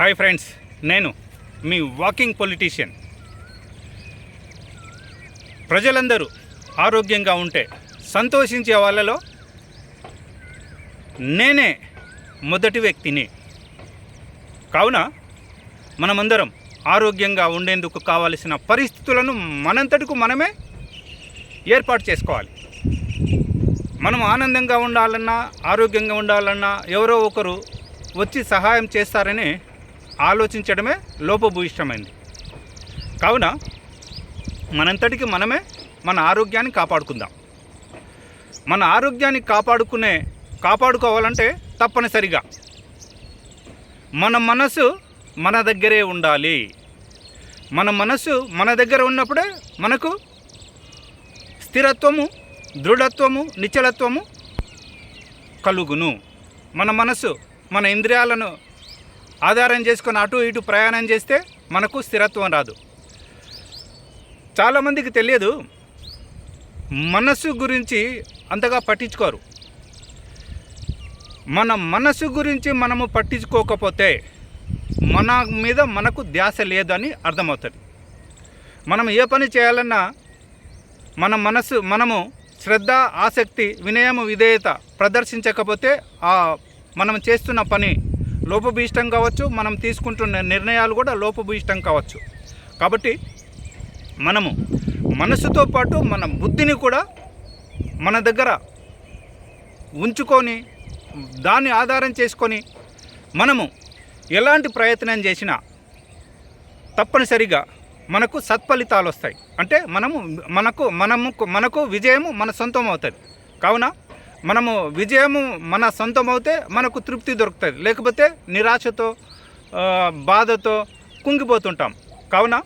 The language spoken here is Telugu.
హాయ్ ఫ్రెండ్స్ నేను మీ వాకింగ్ పొలిటీషియన్. ప్రజలందరూ ఆరోగ్యంగా ఉంటే సంతోషించే వాళ్ళలో నేనే మొదటి వ్యక్తిని. కావున మనమందరం ఆరోగ్యంగా ఉండేందుకు కావలసిన పరిస్థితులను మనంతటికు మనమే ఏర్పాటు చేసుకోవాలి. మనం ఆనందంగా ఉండాలన్నా ఆరోగ్యంగా ఉండాలన్నా ఎవరో ఒకరు వచ్చి సహాయం చేస్తారని ఆలోచించడమే లోపభూయిష్టమైంది. కావున మనంతటికి మనమే మన ఆరోగ్యాన్ని కాపాడుకుందాం. మన ఆరోగ్యాన్ని కాపాడుకునే కాపాడుకోవాలంటే తప్పనిసరిగా మన మనసు మన దగ్గరే ఉండాలి. మన మనసు మన దగ్గర ఉన్నప్పుడే మనకు స్థిరత్వము దృఢత్వము నిశ్చలత్వము కలుగును. మన మనసు మన ఇంద్రియాలను ఆధారం చేసుకొని అటు ఇటు ప్రయాణం చేస్తే మనకు స్థిరత్వం రాదు. చాలామందికి తెలియదు మనస్సు గురించి అంతగా పట్టించుకోరు. మన మనసు గురించి మనము పట్టించుకోకపోతే మన మీద మనకు ధ్యాస లేదని అర్థమవుతుంది. మనం ఏ పని చేయాలన్నా మన మనసు మనము శ్రద్ధ ఆసక్తి వినయము విధేయత ప్రదర్శించకపోతే మనం చేస్తున్న పని లోపభీష్టం కావచ్చు మనం తీసుకుంటున్న నిర్ణయాలు కూడా లోపభీష్టం కావచ్చు. కాబట్టి మనము మనసుతో పాటు మన బుద్ధిని కూడా మన దగ్గర ఉంచుకొని దాన్ని ఆధారం చేసుకొని మనము ఎలాంటి ప్రయత్నం చేసినా తప్పనిసరిగా మనకు సత్ఫలితాలు వస్తాయి అంటే మనము మనకు మనము మనకు విజయము మన సొంతం అవుతుంది కావున మనము విజయము మన సొంతమవుతే మనకు తృప్తి దొరుకుతుంది. లేకపోతే నిరాశతో బాధతో కుంగిపోతుంటాం. కావున